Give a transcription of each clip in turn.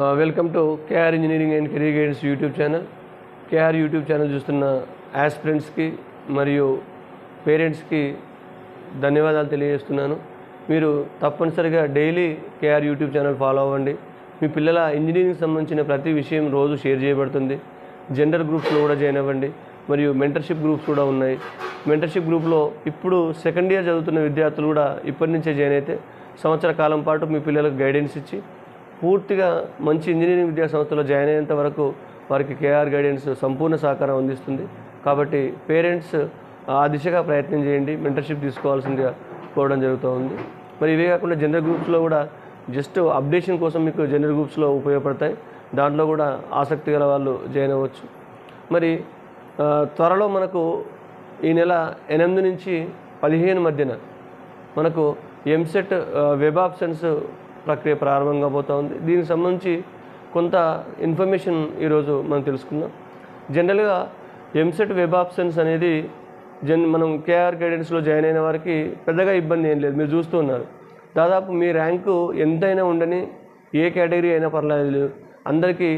Welcome to KR engineering and career guidance YouTube channel KR YouTube channel చూస్తున్న యాస్పిరెంట్స్కి మరియు పేరెంట్స్కి ధన్యవాదాలు తెలియజేస్తున్నాను. మీరు తప్పనిసరిగా daily KR YouTube channel follow అవ్వండి. మీ పిల్లల ఇంజనీరింగ్ సంబంధించిన ప్రతి విషయం రోజు షేర్ చేయబడుతుంది. జెండర్ గ్రూప్స్లో కూడా జాయిన్ అవ్వండి. మరియు మెంటర్షిప్ గ్రూప్స్ కూడా ఉన్నాయి. మెంటర్షిప్ గ్రూప్లో ఇప్పుడు సెకండ్ ఇయర్ చదువుతున్న విద్యార్థులు కూడా ఇప్పటి నుంచే జాయిన్ అయితే సంవత్సర కాలం పాటు మీ పిల్లలకు గైడెన్స్ ఇచ్చి పూర్తిగా మంచి ఇంజనీరింగ్ విద్యా సంస్థలో జాయిన్ అయ్యేంత వరకు వారికి కేఆర్ గైడెన్స్ సంపూర్ణ సహకారం అందిస్తుంది. కాబట్టి పేరెంట్స్ ఆ దిశగా ప్రయత్నం చేయండి మెంటర్షిప్ తీసుకోవాల్సిందిగా కోరడం జరుగుతూ ఉంది మరి ఇవే కాకుండా జనరల్ గ్రూప్స్లో కూడా జస్ట్ అప్డేషన్ కోసం మీకు జనరల్ గ్రూప్స్లో ఉపయోగపడతాయి. దాంట్లో కూడా ఆసక్తి గల వాళ్ళు జాయిన్ అవ్వచ్చు. మరి త్వరలో మనకు ఈ నెల ఎనిమిది నుంచి పదిహేను మధ్యన మనకు ఎంసెట్ వెబ్ ఆప్షన్స్ ప్రక్రియ ప్రారంభం కాబోతూ ఉంది. దీనికి సంబంధించి కొంత ఇన్ఫర్మేషన్ ఈరోజు మనం తెలుసుకుందాం. జనరల్గా ఎంసెట్ వెబ్ ఆప్షన్స్ అనేది జన్ మనం కేఆర్ గైడెన్స్లో జాయిన్ అయిన వారికి పెద్దగా ఇబ్బంది ఏం లేదు. మీరు చూస్తూ ఉన్నారు. దాదాపు మీ ర్యాంకు ఎంతైనా ఉండని ఏ కేటగిరీ అయినా పర్లేదు. అందరికీ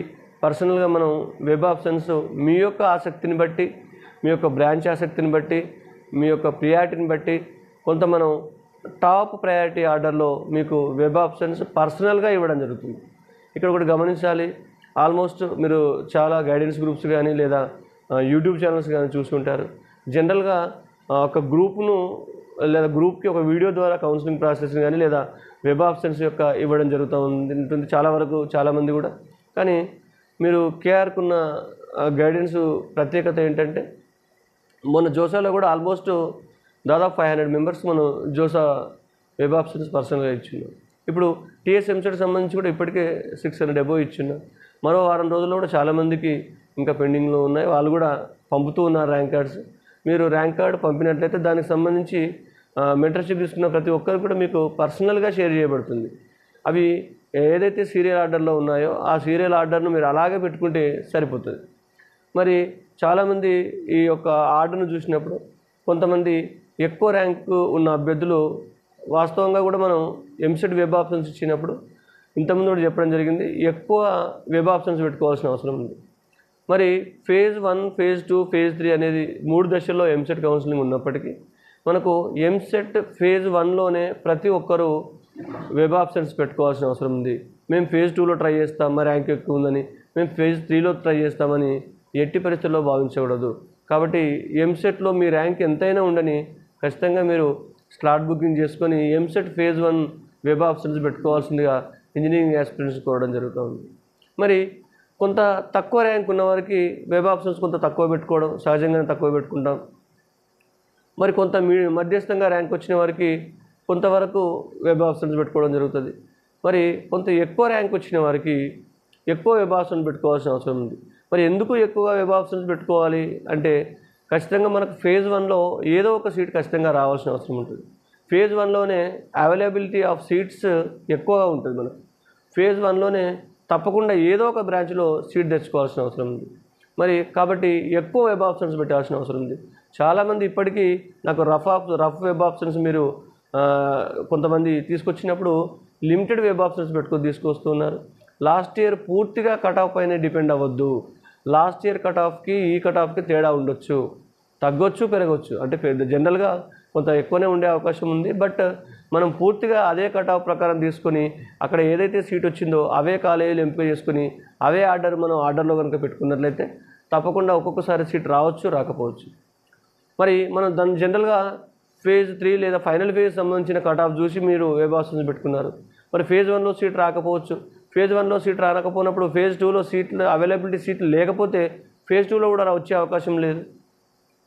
పర్సనల్గా మనం వెబ్ ఆప్షన్స్ మీ యొక్క ఆసక్తిని బట్టి మీ యొక్క బ్రాంచ్ ఆసక్తిని బట్టి మీ యొక్క ప్రియారిటీని బట్టి కొంత మనం టాప్ ప్రయారిటీ ఆర్డర్లో మీకు వెబ్ ఆప్షన్స్ పర్సనల్గా ఇవ్వడం జరుగుతుంది. ఇక్కడ ఒకటి గమనించాలి. ఆల్మోస్ట్ మీరు చాలా గైడెన్స్ గ్రూప్స్ కానీ లేదా యూట్యూబ్ ఛానల్స్ కానీ చూసుకుంటారు. జనరల్గా ఒక గ్రూప్ను లేదా గ్రూప్కి ఒక వీడియో ద్వారా కౌన్సిలింగ్ ప్రాసెస్ కానీ లేదా వెబ్ ఆప్షన్స్ యొక్క ఇవ్వడం జరుగుతూ ఉంటుంది చాలా వరకు చాలామంది కూడా. కానీ మీరు కేఆర్కున్న గైడెన్స్ ప్రత్యేకత ఏంటంటే మొన్న జోసాలో కూడా ఆల్మోస్ట్ దాదాపు ఫైవ్ హండ్రెడ్ మెంబర్స్ మనం జోసా వెబ్ ఆప్షన్స్ పర్సనల్గా ఇచ్చిన్నాం. ఇప్పుడు టీఎస్ ఎంసెట్ సంబంధించి కూడా ఇప్పటికే సిక్స్ హండ్రెడ్ అబోవ్ ఇచ్చిన్నాం. మరో వారం రోజుల్లో కూడా చాలామందికి ఇంకా పెండింగ్లో ఉన్నాయి. వాళ్ళు కూడా పంపుతూ ఉన్నారు ర్యాంక్ కార్డ్స్ మీరు ర్యాంక్ కార్డు పంపినట్లయితే దానికి సంబంధించి మెంటర్షిప్ తీసుకున్న ప్రతి ఒక్కరు కూడా మీకు పర్సనల్గా షేర్ చేయబడుతుంది. అవి ఏదైతే సీరియల్ ఆర్డర్లో ఉన్నాయో ఆ సీరియల్ ఆర్డర్ను మీరు అలాగే పెట్టుకుంటే సరిపోతుంది. మరి చాలామంది ఈ యొక్క ఆర్డర్ను చూసినప్పుడు కొంతమంది ఎక్కువ ర్యాంకు ఉన్న అభ్యర్థులు వాస్తవంగా కూడా మనం ఎంసెట్ వెబ్ ఆప్షన్స్ ఇచ్చినప్పుడు ఇంతకుముందు కూడా చెప్పడం జరిగింది ఎక్కువ వెబ్ ఆప్షన్స్ పెట్టుకోవాల్సిన అవసరం ఉంది. మరి phase one phase two phase three అనేది మూడు దశల్లో ఎంసెట్ కౌన్సిలింగ్ ఉన్నప్పటికీ మనకు ఎంసెట్ ఫేజ్ వన్లోనే ప్రతి ఒక్కరూ వెబ్ ఆప్షన్స్ పెట్టుకోవాల్సిన అవసరం ఉంది. మేము ఫేజ్ టూలో ట్రై చేస్తాం మా ర్యాంక్ ఎక్కువ ఉందని? మేము ఫేజ్ త్రీలో ట్రై చేస్తామని ఎట్టి పరిస్థితుల్లో భావించకూడదు. కాబట్టి ఎంసెట్లో మీ ర్యాంక్ ఎంతైనా ఉండని ఖచ్చితంగా మీరు స్లాట్ బుకింగ్ చేసుకొని EAMCET phase one web options పెట్టుకోవాల్సిందిగా engineering experience కోరడం జరుగుతుంది. మరి కొంత తక్కువ ర్యాంక్ ఉన్న వారికి వెబ్ ఆప్షన్స్ కొంత తక్కువ పెట్టుకోవడం సహజంగానే తక్కువ పెట్టుకుంటాం. మరి కొంత మీ మధ్యస్థంగా ర్యాంక్ వచ్చిన వారికి కొంతవరకు వెబ్ ఆప్షన్స్ పెట్టుకోవడం జరుగుతుంది. మరి కొంత ఎక్కువ ర్యాంక్ వచ్చిన వారికి ఎక్కువ వెబ్ ఆప్షన్స్ పెట్టుకోవాల్సిన అవసరం ఉంది. మరి ఎందుకు ఎక్కువ వెబ్ ఆప్షన్స్ పెట్టుకోవాలి అంటే ఖచ్చితంగా మనకు ఫేజ్ వన్లో ఏదో ఒక సీట్ ఖచ్చితంగా రావాల్సిన అవసరం ఉంటుంది. ఫేజ్ వన్లోనే అవైలబిలిటీ ఆఫ్ సీట్స్ ఎక్కువగా ఉంటుంది మనకు. ఫేజ్ వన్లోనే తప్పకుండా ఏదో ఒక బ్రాంచ్లో సీట్ తెచ్చుకోవాల్సిన అవసరం ఉంది. మరి కాబట్టి ఎక్కువ వెబ్ ఆప్షన్స్ పెట్టాల్సిన అవసరం ఉంది. చాలామంది ఇప్పటికీ నాకు రఫ్ ఆప్ రఫ్ వెబ్ ఆప్షన్స్ మీరు కొంతమంది తీసుకొచ్చినప్పుడు లిమిటెడ్ వెబ్ ఆప్షన్స్ పెట్టుకొని తీసుకొస్తున్నారు. లాస్ట్ ఇయర్ పూర్తిగా కట్ ఆఫ్ పైన డిపెండ్ అవ్వద్దు. లాస్ట్ ఇయర్ కట్ ఆఫ్కి ఈ కట్ ఆఫ్కి తేడా ఉండొచ్చు. తగ్గొచ్చు పెరగవచ్చు అంటే పెద్ద- జనరల్గా కొంత ఎక్కువనే ఉండే అవకాశం ఉంది. బట్ మనం పూర్తిగా అదే కట్ ఆఫ్ ప్రకారం తీసుకొని అక్కడ ఏదైతే సీట్ వచ్చిందో అవే కాలేజీలు ఎంపిక చేసుకొని అవే ఆర్డర్ మనం ఆర్డర్లో కనుక పెట్టుకున్నట్లయితే తప్పకుండా ఒక్కొక్కసారి సీట్ రావచ్చు రాకపోవచ్చు. మరి మనం దాన్ని జనరల్గా ఫేజ్ త్రీ లేదా ఫైనల్ ఫేజ్ సంబంధించిన కట్ ఆఫ్ చూసి మీరు వెబ్ ఆప్షన్స్ పెట్టుకున్నారు? మరి ఫేజ్ వన్లో సీట్ రాకపోవచ్చు. ఫేజ్ వన్లో సీట్ రాకపోయినప్పుడు ఫేజ్ టూలో సీట్లు అవైలబిలిటీ సీట్లు లేకపోతే ఫేజ్ టూలో కూడా వచ్చే అవకాశం లేదు.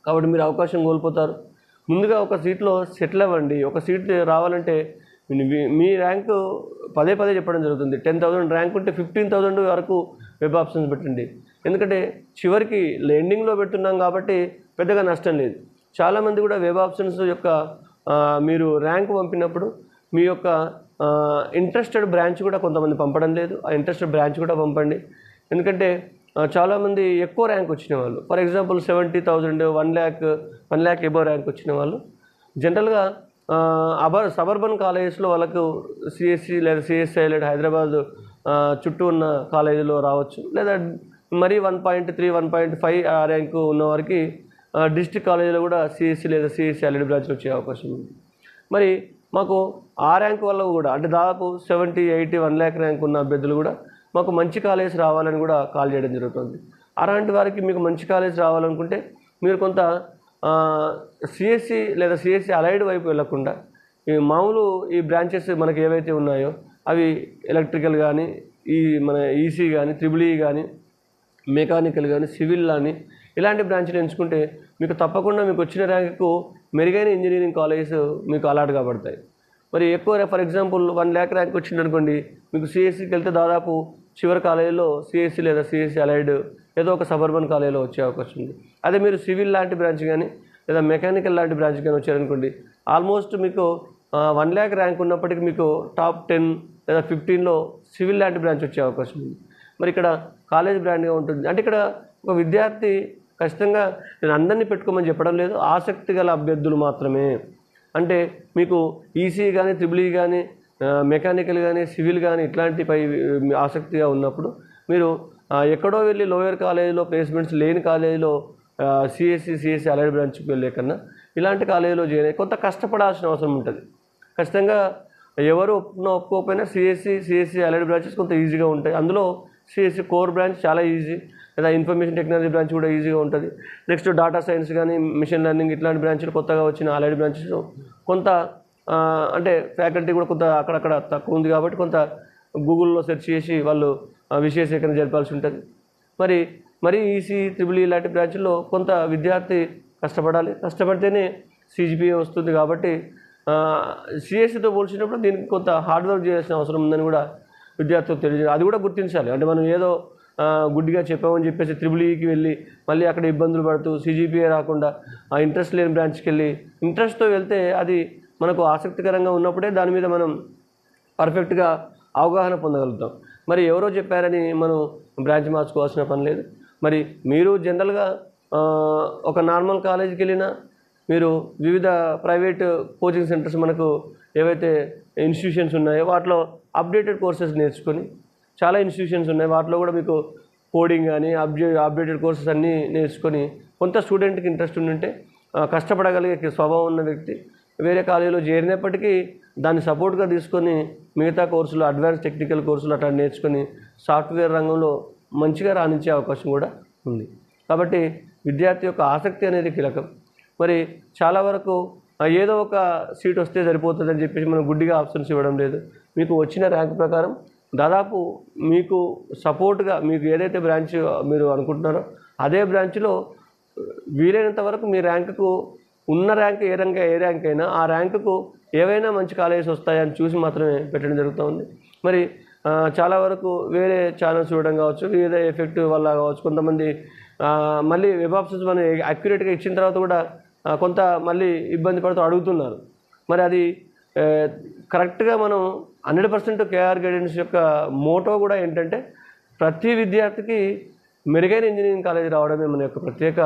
కాబట్టి మీరు అవకాశం కోల్పోతారు. ముందుగా ఒక సీట్లో సెటిల్ అవ్వండి. ఒక సీట్ రావాలంటే మీ- మీ ర్యాంకు పదే పదే చెప్పడం జరుగుతుంది. టెన్ థౌసండ్ ర్యాంక్ ఉంటే ఫిఫ్టీన్ థౌసండ్ వరకు వెబ్ ఆప్షన్స్ పెట్టండి. ఎందుకంటే చివరికి లెండింగ్లో పెడుతున్నాం కాబట్టి పెద్దగా నష్టం లేదు. చాలామంది కూడా వెబ్ ఆప్షన్స్ యొక్క మీరు ర్యాంక్ పంపినప్పుడు మీ యొక్క ఇంట్రెస్టెడ్ బ్రాంచ్ కూడా కొంతమంది పంపడం లేదు. ఆ ఇంట్రెస్టెడ్ బ్రాంచ్ కూడా పంపండి. ఎందుకంటే చాలామంది ఎక్కువ ర్యాంక్ వచ్చిన వాళ్ళు. For example seventy thousand one lakh one lakh above rank వచ్చిన వాళ్ళు. జనరల్గా అబర్ సబర్బన్ కాలేజెస్లో వాళ్ళకు సిఎస్సి లేదా సిఎస్ఐ లేదా హైదరాబాద్ చుట్టూ ఉన్న కాలేజీలో రావచ్చు. లేదా మరీ one point three one point five ఆ ర్యాంకు ఉన్న వారికి డిస్ట్రిక్ట్ కాలేజీలో కూడా సిఎస్సి లేదా సిఎస్సి ఎల్ఈడి బ్రాంచ్లు వచ్చే అవకాశం ఉంది. మరి మాకు ఆ ర్యాంక్ వల్ల కూడా అంటే దాదాపు seventy eighty one lakh rank ఉన్న అభ్యర్థులు కూడా మాకు మంచి కాలేజ్ రావాలని కూడా కాల్ చేయడం జరుగుతుంది. అలాంటి వారికి మీకు మంచి కాలేజ్ రావాలనుకుంటే మీరు కొంత సిఎస్సి లేదా సిఎస్సి అలైడ్ వైపు వెళ్ళకుండా ఈ మామూలు ఈ బ్రాంచెస్ మనకి ఏవైతే ఉన్నాయో అవి ఎలక్ట్రికల్ కానీ ఈ మన ఈసీ కానీ త్రిబుల్ ఈ కానీ మెకానికల్ కానీ సివిల్ కానీ ఇలాంటి బ్రాంచ్లు ఎంచుకుంటే మీకు తప్పకుండా మీకు వచ్చిన ర్యాంకుకు మెరుగైన ఇంజనీరింగ్ కాలేజెస్ మీకు అలాట్ కాబడతాయి. మరి ఎక్కువ for example one lakh rank వచ్చిందనుకోండి మీకు సిఎస్సికి వెళ్తే దాదాపు చివరి కాలేజీలో సిఎస్సి లేదా సిఎస్సి అలైడ్ ఏదో ఒక సబర్బన్ కాలేజీలో వచ్చే అవకాశం ఉంది. అదే మీరు సివిల్ లాంటి బ్రాంచ్ కానీ లేదా మెకానికల్ లాంటి బ్రాంచ్ కానీ వచ్చారనుకోండి ఆల్మోస్ట్ మీకు వన్ ల్యాక్ ర్యాంక్ ఉన్నప్పటికీ మీకు టాప్ టెన్ లేదా ఫిఫ్టీన్లో సివిల్ లాంటి బ్రాంచ్ వచ్చే అవకాశం ఉంది. మరి ఇక్కడ కాలేజ్ బ్రాండ్గా ఉంటుంది. అంటే ఇక్కడ ఒక విద్యార్థి ఖచ్చితంగా నేను అందరినీ పెట్టుకోమని చెప్పడం లేదు ఆసక్తి గల అభ్యర్థులు మాత్రమే. అంటే మీకు ఈసీ కానీ త్రిబుల్ ఈ కానీ మెకానికల్ కానీ సివిల్ కానీ ఇట్లాంటిపై ఆసక్తిగా ఉన్నప్పుడు మీరు ఎక్కడో వెళ్ళి లోయర్ కాలేజీలో ప్లేస్మెంట్స్ లేని కాలేజీలో సిఎస్సి సిఎస్సి అలైడ్ బ్రాంచ్కి వెళ్ళే కన్నా ఇలాంటి కాలేజీలో చేరే కొంత కష్టపడాల్సిన అవసరం ఉంటుంది. ఖచ్చితంగా ఎవరు ఒప్పుకున్నా ఒప్పుకోకపోయినా సిఎస్సి సిఎస్సి అలైడ్ బ్రాంచెస్ కొంత ఈజీగా ఉంటాయి. అందులో సిఎస్సి కోర్ బ్రాంచ్ చాలా ఈజీ. లేదా ఇన్ఫర్మేషన్ టెక్నాలజీ బ్రాంచ్ కూడా ఈజీగా ఉంటుంది. నెక్స్ట్ డాటా సైన్స్ కానీ మిషన్ లెర్నింగ్ ఇట్లాంటి బ్రాంచ్లు కొత్తగా వచ్చిన అలైడ్ బ్రాంచెస్ కొంత అంటే ఫ్యాకల్టీ కూడా కొంత అక్కడక్కడ తక్కువ ఉంది కాబట్టి కొంత గూగుల్లో సెర్చ్ చేసి వాళ్ళు విశేషీకరణ జరపాల్సి ఉంటుంది. మరి మరి ఈసీ త్రిబుల్ ఇలాంటి బ్రాంచ్లో కొంత విద్యార్థి కష్టపడాలి. కష్టపడితేనే సిజిపిఏ వస్తుంది కాబట్టి సిఎస్సితో పోల్చినప్పుడు దీనికి కొంత హార్డ్ వర్క్ చేయాల్సిన అవసరం ఉందని కూడా విద్యార్థులకు తెలియజేయాలి. అది కూడా గుర్తించాలి. అంటే మనం ఏదో గుడ్డిగా చెప్పామని చెప్పేసి త్రిబుల్ ఈకి వెళ్ళి మళ్ళీ అక్కడ ఇబ్బందులు పడుతూ సిజిపిఏ రాకుండా ఆ ఇంట్రెస్ట్ లేని బ్రాంచ్కి వెళ్ళి ఇంట్రెస్ట్తో వెళ్తే అది మనకు ఆసక్తికరంగా ఉన్నప్పుడే దాని మీద మనం పర్ఫెక్ట్గా అవగాహన పొందగలుగుతాం. మరి ఎవరో చెప్పారని మనం బ్రాంచ్ మార్చుకోవాల్సిన పని లేదు. మరి మీరు జనరల్గా ఒక నార్మల్ కాలేజీకి వెళ్ళినా మీరు వివిధ ప్రైవేట్ కోచింగ్ సెంటర్స్ మనకు ఏవైతే ఇన్స్టిట్యూషన్స్ ఉన్నాయో వాటిలో అప్డేటెడ్ కోర్సెస్ నేర్చుకొని చాలా ఇన్స్టిట్యూషన్స్ ఉన్నాయి. వాటిలో కూడా మీకు కోడింగ్ కానీ అప్డే అప్డేటెడ్ కోర్సెస్ అన్నీ నేర్చుకొని కొంత స్టూడెంట్కి ఇంట్రెస్ట్ ఉంటే కష్టపడగలిగే స్వభావం ఉన్న వ్యక్తి వేరే కాలేజీలో చేరినప్పటికీ దాన్ని సపోర్ట్గా తీసుకొని మిగతా కోర్సులు అడ్వాన్స్ టెక్నికల్ కోర్సులు అట్లా నేర్చుకొని సాఫ్ట్వేర్ రంగంలో మంచిగా రాణించే అవకాశం కూడా ఉంది. కాబట్టి విద్యార్థి యొక్క ఆసక్తి అనేది కీలకం. మరి చాలా వరకు ఏదో ఒక సీట్ వస్తే సరిపోతుందని చెప్పేసి మనం గుడ్డిగా ఆప్షన్స్ ఇవ్వడం లేదు. మీకు వచ్చిన ర్యాంక్ ప్రకారం దాదాపు మీకు సపోర్ట్గా మీకు ఏదైతే బ్రాంచ్ మీరు అనుకుంటున్నారో అదే బ్రాంచ్లో వీలైనంత వరకు మీ ర్యాంకుకు ఉన్న ర్యాంక్ ఏ ర్యాంక్ ఏ ర్యాంక్ అయినా ఆ ర్యాంకుకు ఏవైనా మంచి కాలేజెస్ వస్తాయని చూసి మాత్రమే పెట్టడం జరుగుతుంది. మరి చాలా వరకు వేరే ఛానల్స్ చూడడం కావచ్చు వేరే ఎఫెక్ట్ వల్ల కావచ్చు కొంతమంది మళ్ళీ వెబ్ ఆప్షన్స్ మనం అక్యురేట్గా ఇచ్చిన తర్వాత కూడా కొంత మళ్ళీ ఇబ్బంది పడుతూ అడుగుతున్నారు. మరి అది కరెక్ట్గా మనం హండ్రెడ్ పర్సెంట్ కేఆర్ గైడెన్స్ యొక్క మోటో కూడా ఏంటంటే ప్రతి విద్యార్థికి మెరుగైన ఇంజనీరింగ్ కాలేజ్ రావడమే మన యొక్క ప్రత్యేక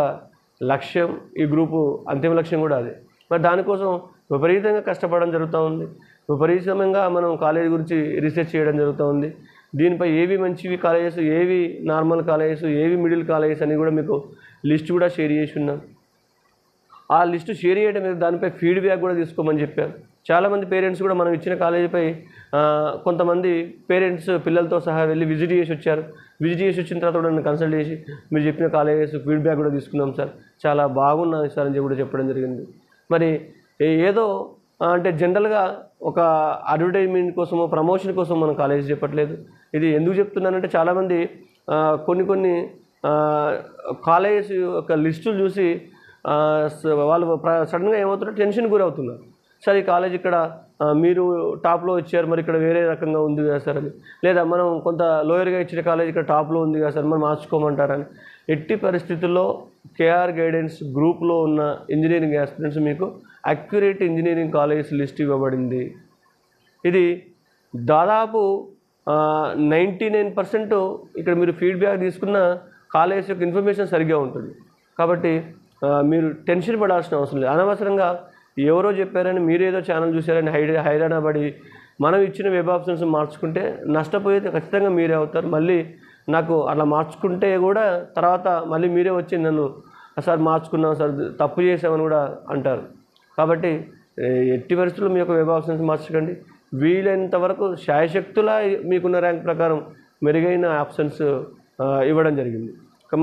లక్ష్యం ఈ గ్రూపు అంతిమ లక్ష్యం కూడా అదే. మరి దానికోసం విపరీతంగా కష్టపడడం జరుగుతూ ఉంది. విపరీతంగా మనం కాలేజ్ గురించి రీసెర్చ్ చేయడం జరుగుతూ ఉంది. దీనిపై ఏవి మంచివి కాలేజెస్ ఏవి నార్మల్ కాలేజెస్ ఏవి మిడిల్ కాలేజెస్ అని కూడా మీకు లిస్ట్ కూడా షేర్ చేసి ఉన్నాం. ఆ లిస్టు షేర్ చేయడం మీద దానిపై ఫీడ్బ్యాక్ కూడా తీసుకోమని చెప్పారు. చాలామంది పేరెంట్స్ కూడా మనం ఇచ్చిన కాలేజీపై కొంతమంది పేరెంట్స్ పిల్లలతో సహా వెళ్ళి విజిట్ చేసి వచ్చారు. విజిట్ చేసి వచ్చిన తర్వాత కూడా నన్ను కన్సల్ట్ చేసి మీరు చెప్పిన కాలేజెస్ ఫీడ్బ్యాక్ కూడా తీసుకున్నాం సార్. చాలా బాగున్నాయి సార్ అని చెప్పి కూడా చెప్పడం జరిగింది. మరి ఏదో అంటే జనరల్గా ఒక అడ్వర్టైజ్మెంట్ కోసమో ప్రమోషన్ కోసం మనం కాలేజీ చెప్పట్లేదు. ఇది ఎందుకు చెప్తున్నానంటే చాలామంది కొన్ని కొన్ని కాలేజెస్ యొక్క లిస్టులు చూసి వాళ్ళు ప్ర- సడన్గా ఏమవుతున్నారు? టెన్షన్ గురవుతున్నారు. సార్ ఈ కాలేజ్ ఇక్కడ మీరు టాప్లో ఇచ్చారు మరి ఇక్కడ వేరే రకంగా ఉంది కదా సార్ అని. లేదా మనం కొంత లోయర్గా ఇచ్చిన కాలేజ్ ఇక్కడ టాప్లో ఉంది కదా సార్ మనం మార్చుకోమంటారని. ఎట్టి పరిస్థితుల్లో కేఆర్ గైడెన్స్ గ్రూప్లో ఉన్న ఇంజనీరింగ్ ఆస్పిరెంట్స్ మీకు అక్యురేట్ ఇంజనీరింగ్ కాలేజ్ లిస్ట్ ఇవ్వబడింది. ఇది దాదాపు నైంటీ నైన్ పర్సెంట్ ఇక్కడ మీరు ఫీడ్బ్యాక్ తీసుకున్న కాలేజ్ యొక్క ఇన్ఫర్మేషన్ సరిగ్గా ఉంటుంది. కాబట్టి మీరు టెన్షన్ పడాల్సిన అవసరం లేదు. అనవసరంగా ఎవరో చెప్పారని మీరేదో ఛానల్ చూశారని హై హైరాణ పడి మనం ఇచ్చిన వెబ్ ఆప్షన్స్ మార్చుకుంటే నష్టపోయేది ఖచ్చితంగా మీరే అవుతారు. మళ్ళీ నాకు అలా మార్చుకుంటే కూడా తర్వాత మళ్ళీ మీరే వచ్చి నన్ను సార్ మార్చుకున్నాం సార్ తప్పు చేసామని కూడా అంటారు. కాబట్టి ఎట్టి పరిస్థితుల్లో మీ యొక్క విభాగం మార్చకండి వీలైనంత వరకు శాయశక్తుల మీకున్న ర్యాంక్ ప్రకారం మెరుగైన ఆప్షన్స్ ఇవ్వడం జరిగింది.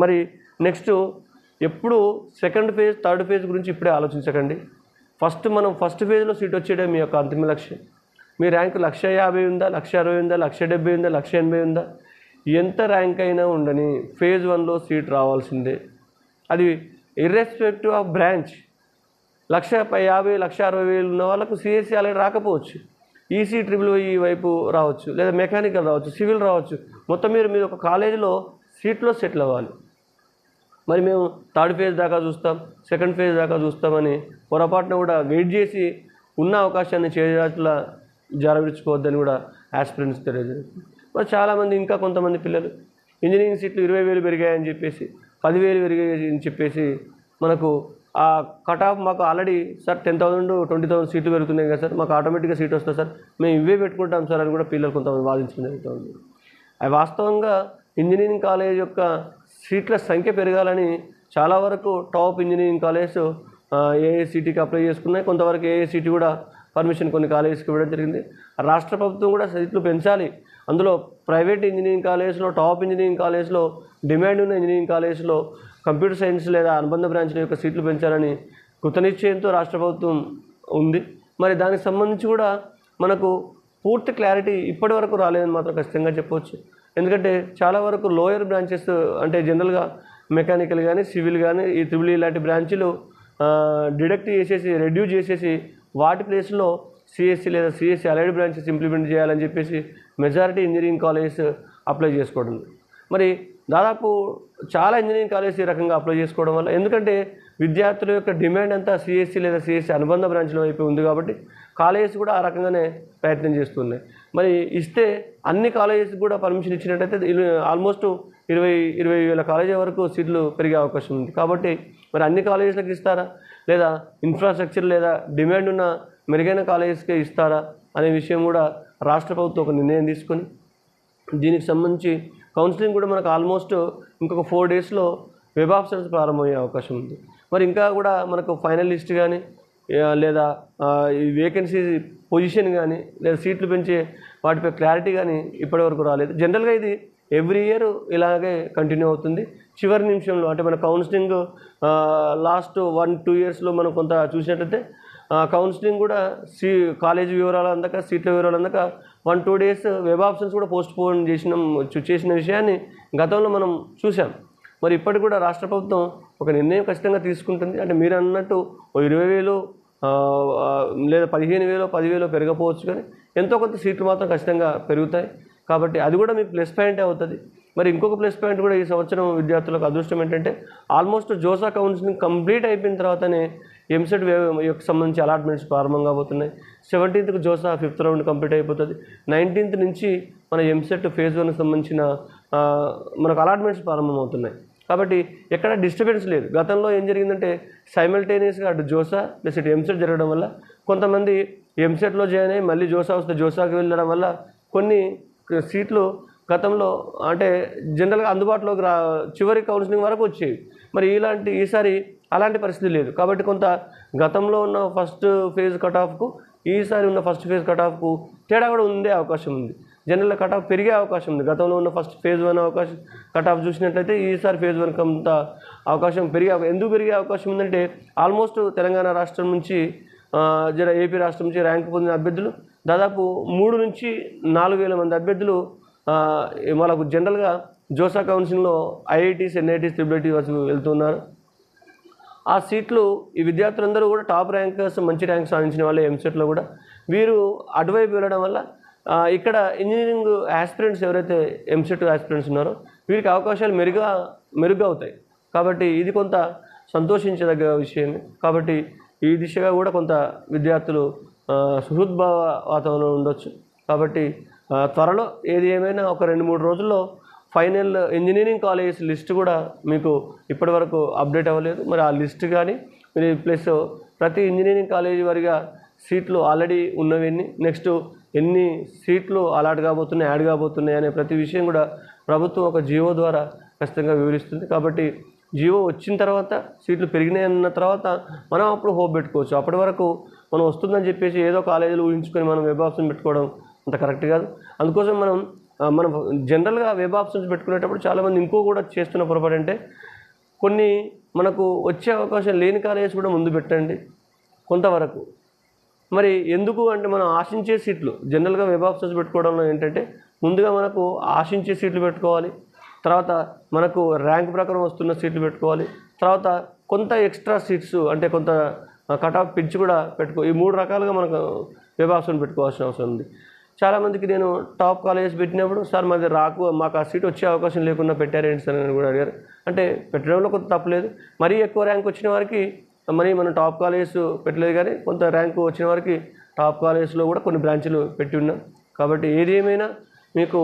మరి నెక్స్ట్ ఎప్పుడు సెకండ్ ఫేజ్ థర్డ్ ఫేజ్ గురించి ఇప్పుడే ఆలోచించకండి. ఫస్ట్ మనం ఫస్ట్ ఫేజ్లో సీట్ వచ్చేటే మీ యొక్క అంతిమ లక్ష్యం. మీ ర్యాంక్ లక్ష యాభై ఉందా లక్ష అరవై ఉందా లక్ష డెబ్బై ఉందా లక్ష ఎనభై ఉందా? ఎంత ర్యాంక్ అయినా ఉండని ఫేజ్ వన్లో సీట్ రావాల్సిందే. అది ఇర్రెస్పెక్టివ్ ఆఫ్ బ్రాంచ్ లక్ష యాభై లక్ష అరవై వేలు ఉన్న వాళ్ళకు సిఎస్సి అలాగే రాకపోవచ్చు. ఈసీ ట్రిపుల్ ఈ వైపు రావచ్చు లేదా మెకానికల్ రావచ్చు సివిల్ రావచ్చు. మొత్తం మీరు మీరు ఒక కాలేజీలో సీట్లో సెటిల్ అవ్వాలి. మరి మేము థర్డ్ ఫేజ్ దాకా చూస్తాం సెకండ్ ఫేజ్ దాకా చూస్తామని పొరపాటున కూడా వెయిట్ చేసి ఉన్న అవకాశాన్ని చేజాట్ల జారవిడుచుకోవద్దని కూడా ఆస్పిరెంట్స్ తెలియజేస్తుంది మరి చాలామంది ఇంకా కొంతమంది పిల్లలు ఇంజనీరింగ్ సీట్లు ఇరవై వేలు పెరిగాయని చెప్పేసి పదివేలు పెరిగాయని చెప్పేసి మనకు ఆ కట్ ఆఫ్ మాకు already sir ten thousand twenty thousand సీట్లు పెరుగుతున్నాయి కదా సార్ మాకు ఆటోమేటిక్గా సీట్ వస్తుంది సార్ మేము ఇవే పెట్టుకుంటాం సార్ అని కూడా పిల్లలు కొంతమంది వాదించడం జరుగుతుంది అవి వాస్తవంగా ఇంజనీరింగ్ కాలేజ్ యొక్క సీట్ల సంఖ్య పెరగాలని చాలా వరకు టాప్ ఇంజనీరింగ్ కాలేజ్ ఏఏసీటీకి అప్లై చేసుకున్నాయి. కొంతవరకు ఏఏసీటీ కూడా పర్మిషన్ కొన్ని కాలేజెస్కి ఇవ్వడం జరిగింది. రాష్ట్ర ప్రభుత్వం కూడా సీట్లు పెంచాలి అందులో ప్రైవేట్ ఇంజనీరింగ్ కాలేజ్లో టాప్ ఇంజనీరింగ్ కాలేజ్లో డిమాండ్ ఉన్న ఇంజనీరింగ్ కాలేజ్లో కంప్యూటర్ సైన్స్ లేదా అనుబంధ బ్రాంచ్ల యొక్క సీట్లు పెంచాలని కృతనిశ్చయంతో రాష్ట్ర ప్రభుత్వం ఉంది. మరి దానికి సంబంధించి కూడా మనకు పూర్తి క్లారిటీ ఇప్పటి వరకు రాలేదని మాత్రం ఖచ్చితంగా చెప్పవచ్చు ఎందుకంటే చాలా వరకు లోయర్ బ్రాంచెస్ అంటే జనరల్గా మెకానికల్ కానీ సివిల్ కానీ ఈ త్రిబుల్ ఇలాంటి బ్రాంచ్లు డిడక్ట్ చేసేసి రెడ్యూస్ చేసేసి వాటి ప్లేస్లో సిఎస్సి లేదా సిఎస్సి అలైడ్ బ్రాంచెస్ ఇంప్లిమెంట్ చేయాలని చెప్పేసి మెజారిటీ ఇంజనీరింగ్ కాలేజెస్ అప్లై చేసుకోవడం. మరి దాదాపు చాలా ఇంజనీరింగ్ కాలేజ్ ఈ రకంగా అప్లై చేసుకోవడం వల్ల ఎందుకంటే విద్యార్థుల యొక్క డిమాండ్ అంతా సిఎస్సి లేదా సిఎస్సి అనుబంధ బ్రాంచ్లో వైపు ఉంది కాబట్టి కాలేజెస్ కూడా ఆ రకంగానే ప్రయత్నం చేస్తున్నాయి. మరి ఇస్తే అన్ని కాలేజెస్ కూడా పర్మిషన్ ఇచ్చినట్టయితే ఆల్మోస్ట్ ఇరవై ఇరవై వేల కాలేజీ వరకు సీట్లు పెరిగే అవకాశం ఉంది. కాబట్టి మరి అన్ని కాలేజెస్లకు ఇస్తారా? లేదా ఇన్ఫ్రాస్ట్రక్చర్ లేదా డిమాండ్ ఉన్న మెరుగైన కాలేజెస్కే ఇస్తారా? అనే విషయం కూడా రాష్ట్ర ప్రభుత్వం ఒక నిర్ణయం తీసుకొని దీనికి సంబంధించి కౌన్సిలింగ్ కూడా మనకు ఆల్మోస్ట్ ఇంకొక ఫోర్ డేస్లో వెబ్ ఆప్షన్స్ ప్రారంభమయ్యే అవకాశం ఉంది. మరి ఇంకా కూడా మనకు ఫైనల్ లిస్ట్ కానీ లేదా ఈ వేకెన్సీ పొజిషన్ కానీ లేదా సీట్లు పెంచే వాటిపై క్లారిటీ కానీ ఇప్పటివరకు రాలేదు. జనరల్గా ఇది ఎవ్రీ ఇయర్ ఇలాగే కంటిన్యూ అవుతుంది. చివరి నిమిషంలో అంటే మన కౌన్సిలింగ్ లాస్ట్ వన్ టూ ఇయర్స్లో మనం కొంత చూసినట్లయితే కౌన్సిలింగ్ కూడా సీ కాలేజీ వివరాలు అందక సీట్ల వివరాలు అందక one two days web options కూడా పోస్ట్ పోన్ చేసిన చేసిన విషయాన్ని గతంలో మనం చూసాం మరి ఇప్పటికి కూడా రాష్ట్ర ప్రభుత్వం ఒక నిర్ణయం ఖచ్చితంగా తీసుకుంటుంది. అంటే మీరు అన్నట్టు ఓ ఇరవై వేలు లేదా పదిహేను వేలు పదివేలు పెరగపోవచ్చు కానీ ఎంతో కొంత సీట్లు మాత్రం ఖచ్చితంగా పెరుగుతాయి. కాబట్టి అది కూడా మీకు ప్లస్ పాయింటే అవుతుంది. మరి ఇంకొక ప్లస్ పాయింట్ కూడా ఈ సంవత్సరం విద్యార్థులకు అదృష్టం ఏంటంటే ఆల్మోస్ట్ జోసా కౌన్సిలింగ్ కంప్లీట్ అయిపోయిన తర్వాతనే ఎంసెట్ యొక్క సంబంధించి అలాట్మెంట్స్ ప్రారంభం కాబోతున్నాయి సెవెంటీన్త్కి జోసా ఫిఫ్త్ రౌండ్ కంప్లీట్ అయిపోతుంది. నైన్టీన్త్ నుంచి మన ఎంసెట్ ఫేజ్ వన్కి సంబంధించిన మనకు అలాట్మెంట్స్ ప్రారంభమవుతున్నాయి. కాబట్టి ఎక్కడ డిస్టర్బెన్స్ లేదు. గతంలో ఏం జరిగిందంటే సైమల్టేనియస్గా అటు జోసా ప్లస్ ఇటు ఎంసెట్ జరగడం వల్ల కొంతమంది ఎంసెట్లో జాయిన్ అయ్యి మళ్ళీ జోసా వస్తే జోసాకి వెళ్ళడం వల్ల కొన్ని సీట్లు గతంలో అంటే జనరల్గా అందుబాటులోకి రా చివరి కౌన్సిలింగ్ వరకు వచ్చేవి. మరి ఇలాంటి ఈసారి అలాంటి పరిస్థితి లేదు. కాబట్టి కొంత గతంలో ఉన్న ఫస్ట్ ఫేజ్ కట్ ఆఫ్కు ఈసారి ఉన్న ఫస్ట్ ఫేజ్ కట్ ఆఫ్కు తేడా కూడా ఉండే అవకాశం ఉంది. జనరల్ కట్ ఆఫ్ పెరిగే అవకాశం ఉంది. గతంలో ఉన్న ఫస్ట్ ఫేజ్ వన్ అవకాశం కట్ ఆఫ్ చూసినట్లయితే ఈసారి ఫేజ్ వన్ కొంత అవకాశం పెరిగే ఎందుకు పెరిగే అవకాశం ఉందంటే ఆల్మోస్ట్ తెలంగాణ రాష్ట్రం నుంచి జర ఏపీ రాష్ట్రం నుంచి ర్యాంక్ పొందిన అభ్యర్థులు దాదాపు మూడు నుంచి నాలుగు వేల మంది అభ్యర్థులు మనకు జనరల్గా జోసా కౌన్సిలింగ్లో ఐఐటీస్ ఎన్ఐటీస్ త్రిబుల్ వరకు వెళ్తున్నారు. ఆ సీట్లు ఈ విద్యార్థులందరూ కూడా టాప్ ర్యాంకర్స్ మంచి ర్యాంక్ సాధించిన వాళ్ళే ఎంసెట్లో కూడా. వీరు అటువైపు వెళ్ళడం వల్ల ఇక్కడ ఇంజనీరింగ్ ఆస్పిరెంట్స్ ఎవరైతే ఎంసెట్ ఆస్పిరెంట్స్ ఉన్నారో వీరికి అవకాశాలు మెరుగా మెరుగ్గా అవుతాయి. కాబట్టి ఇది కొంత సంతోషించదగ్గ విషయమే. కాబట్టి ఈ దిశగా కూడా కొంత విద్యార్థులు సుహృద్భావ వాతావరణం ఉండొచ్చు. కాబట్టి త్వరలో ఏది ఏమైనా ఒక రెండు మూడు రోజుల్లో ఫైనల్ ఇంజనీరింగ్ కాలేజ్ లిస్ట్ కూడా మీకు ఇప్పటివరకు అప్డేట్ అవ్వలేదు. మరి ఆ లిస్ట్ కానీ మీరు ప్లస్ ప్రతి ఇంజనీరింగ్ కాలేజీ వారిగా సీట్లు ఆల్రెడీ ఉన్నవన్నీ. నెక్స్ట్ ఎన్ని సీట్లు అలాట్ కాబోతున్నాయి యాడ్ కాబోతున్నాయి అనే ప్రతి విషయం కూడా ప్రభుత్వం ఒక జియో ద్వారా ఖచ్చితంగా వివరిస్తుంది. కాబట్టి జియో వచ్చిన తర్వాత సీట్లు పెరిగినాయి అన్న తర్వాత మనం అప్పుడు హోప్ పెట్టుకోవచ్చు. అప్పటి వరకు మనం వస్తుందని చెప్పేసి ఏదో కాలేజీలు ఊహించుకొని మనం వెబ్ ఆప్షన్ పెట్టుకోవడం అంత కరెక్ట్ కాదు. అందుకోసం మనం మనం జనరల్గా వెబ్ ఆప్షన్స్ పెట్టుకునేటప్పుడు చాలామంది ఇంకో కూడా చేస్తున్న పొరపాటు అంటే కొన్ని మనకు వచ్చే అవకాశం లేని కాలేజెస్ కూడా ముందు పెట్టండి కొంతవరకు. మరి ఎందుకు అంటే మనం ఆశించే సీట్లు జనరల్గా వెబ్ ఆప్షన్స్ పెట్టుకోవడంలో ఏంటంటే ముందుగా మనకు ఆశించే సీట్లు పెట్టుకోవాలి తర్వాత మనకు ర్యాంక్ ప్రకారం వస్తున్న సీట్లు పెట్టుకోవాలి తర్వాత కొంత ఎక్స్ట్రా సీట్స్ అంటే కొంత కట్ ఆఫ్ పిచ్ కూడా పెట్టుకో ఈ మూడు రకాలుగా మనకు వెబ్ ఆప్షన్ పెట్టుకోవాల్సిన అవసరం ఉంది. చాలామందికి నేను టాప్ కాలేజెస్ పెట్టినప్పుడు సార్ మాది రాకు మాకు ఆ సీట్ వచ్చే అవకాశం లేకుండా పెట్టారేంటి సార్? అని కూడా అడిగారు. అంటే పెట్టడంలో కొంత తప్పలేదు మరీ ఎక్కువ ర్యాంక్ వచ్చిన వారికి మరి మనం టాప్ కాలేజెస్ పెట్టలేదు కానీ కొంత ర్యాంక్ వచ్చిన వారికి టాప్ కాలేజెస్లో కూడా కొన్ని బ్రాంచ్లు పెట్టి ఉన్నాం. కాబట్టి ఏది ఏమైనా మీకు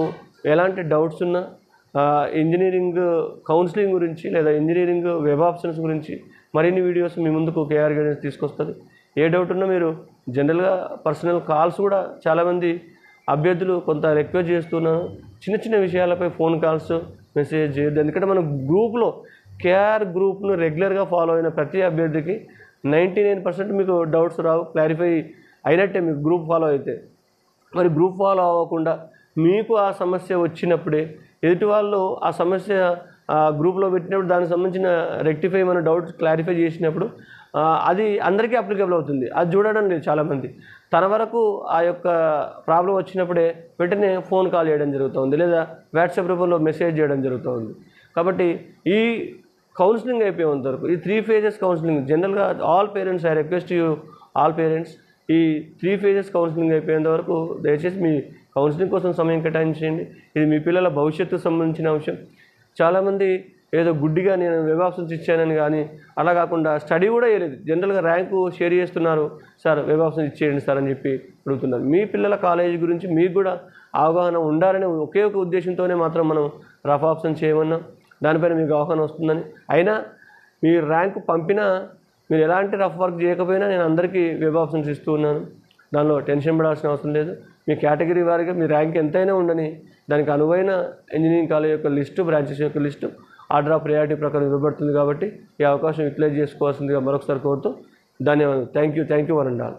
ఎలాంటి డౌట్స్ ఉన్నా ఇంజనీరింగ్ కౌన్సిలింగ్ గురించి లేదా ఇంజనీరింగ్ వెబ్ ఆప్షన్స్ గురించి మరిన్ని వీడియోస్ మీ ముందుకు కేఆర్ గైడెన్స్ తీసుకొస్తుంది. ఏ డౌట్ ఉన్నా మీరు జనరల్గా పర్సనల్ కాల్స్ కూడా చాలామంది అభ్యర్థులు కొంత రిక్వెస్ట్ చేస్తున్నాను చిన్న చిన్న విషయాలపై ఫోన్ కాల్స్ మెసేజ్ చేయొద్దు. ఎందుకంటే మన గ్రూప్లో కేఆర్ గ్రూప్ను రెగ్యులర్గా ఫాలో అయిన ప్రతి అభ్యర్థికి నైంటీ నైన్ పర్సెంట్ మీకు డౌట్స్ రావు క్లారిఫై అయినట్టే మీకు గ్రూప్ ఫాలో అయితే. మరి గ్రూప్ ఫాలో అవ్వకుండా మీకు ఆ సమస్య వచ్చినప్పుడే ఎదుటి వాళ్ళు ఆ సమస్య ఆ గ్రూప్లో పెట్టినప్పుడు దానికి సంబంధించిన రెక్టిఫై మన డౌట్ క్లారిఫై చేసినప్పుడు అది అందరికీ అప్లికబుల్ అవుతుంది. అది చూడడం లేదు చాలామంది. తన వరకు ఆ యొక్క ప్రాబ్లం వచ్చినప్పుడే వెంటనే ఫోన్ కాల్ చేయడం జరుగుతుంది. లేదా వాట్సాప్ రూపంలో మెసేజ్ చేయడం జరుగుతుంది. కాబట్టి ఈ కౌన్సిలింగ్ అయిపోయేంత వరకు ఈ త్రీ ఫేజెస్ కౌన్సిలింగ్ జనరల్గా all parents I request you all parents ఈ త్రీ ఫేజెస్ కౌన్సిలింగ్ అయిపోయేంత వరకు దయచేసి మీ కౌన్సిలింగ్ కోసం సమయం కేటాయించండి. ఇది మీ పిల్లల భవిష్యత్తుకు సంబంధించిన అంశం. చాలామంది ఏదో గుడ్డిగా నేను వెబ్ ఆప్షన్స్ ఇచ్చానని కానీ అలా కాకుండా స్టడీ కూడా వేయలేదు జనరల్గా ర్యాంకు షేర్ చేస్తున్నారు. సార్ వెబ్ ఆప్షన్స్ ఇచ్చేయండి సార్ అని చెప్పి అడుగుతున్నారు. మీ పిల్లల కాలేజీ గురించి మీకు కూడా అవగాహన ఉండాలనే ఒకే ఒక ఉద్దేశంతోనే మాత్రం మనం రఫ్ ఆప్షన్ చేయమన్నాం దానిపైన మీకు అవగాహన వస్తుందని. అయినా మీ ర్యాంకు పంపినా మీరు ఎలాంటి రఫ్ వర్క్ చేయకపోయినా నేను అందరికీ వెబ్ ఆప్షన్స్ ఇస్తూ ఉన్నాను. దానిలో టెన్షన్ పడాల్సిన అవసరం లేదు. మీ కేటగిరీ వారిగా మీ ర్యాంక్ ఎంతైనా ఉండని దానికి అనువైన ఇంజనీరింగ్ కాలేజ్ యొక్క లిస్టు బ్రాంచెస్ యొక్క లిస్టు ఆర్డర్ ఆఫ్ ప్రయారిటీ ప్రకారం ఇవ్వబడుతుంది కాబట్టి ఈ అవకాశం యూటిలైజ్ చేసుకోవాల్సిందిగా మరొకసారి కోరుతూ ధన్యవాదాలు. Thank you thank you వరండాల్